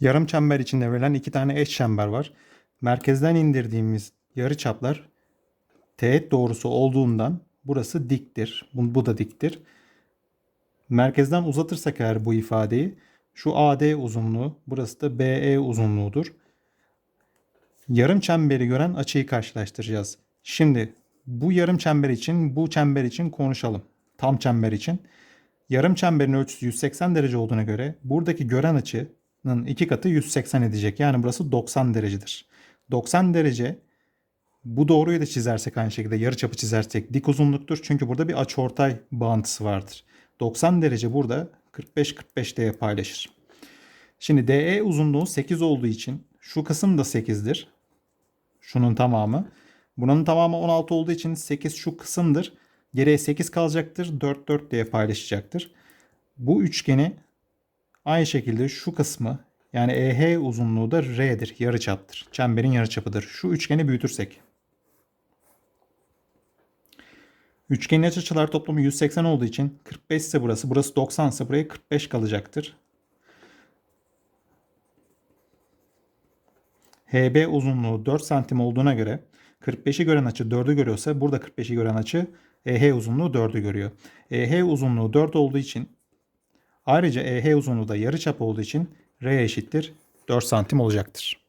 Yarım çember içinde verilen iki tane eş çember var. Merkezden indirdiğimiz yarı çaplar teğet doğrusu olduğundan burası diktir. Bu, bu da diktir. Merkezden uzatırsak eğer bu ifadeyi şu AD uzunluğu burası da BE uzunluğudur. Yarım çemberi gören açıyı karşılaştıracağız. Şimdi bu yarım çember için bu çember için konuşalım. Tam çember için. Yarım çemberin ölçüsü 180 derece olduğuna göre buradaki gören açı 2 katı 180 edecek. Yani burası 90 derecedir. 90 derece bu doğruyu da çizersek aynı şekilde yarı çapı çizersek dik uzunluktur. Çünkü burada bir açıortay bağıntısı vardır. 90 derece burada 45-45 diye paylaşır. Şimdi DE uzunluğu 8 olduğu için şu kısım da 8'dir. Şunun tamamı. Bunun tamamı 16 olduğu için 8 şu kısımdır. Geriye 8 kalacaktır. 4 4 diye paylaşacaktır. Bu üçgeni aynı şekilde şu kısmı yani EH uzunluğu da R'dir. Yarıçaptır. Çemberin yarıçapıdır. Şu üçgeni büyütürsek. Üçgenin iç açılar toplamı 180 olduğu için 45 ise burası, burası 90 ise buraya 45 kalacaktır. HB uzunluğu 4 santim olduğuna göre 45'i gören açı 4'ü görüyorsa burada 45'i gören açı EH uzunluğu 4'ü görüyor. EH uzunluğu 4 olduğu için ayrıca EH uzunluğu da yarıçap olduğu için R eşittir 4 santim olacaktır.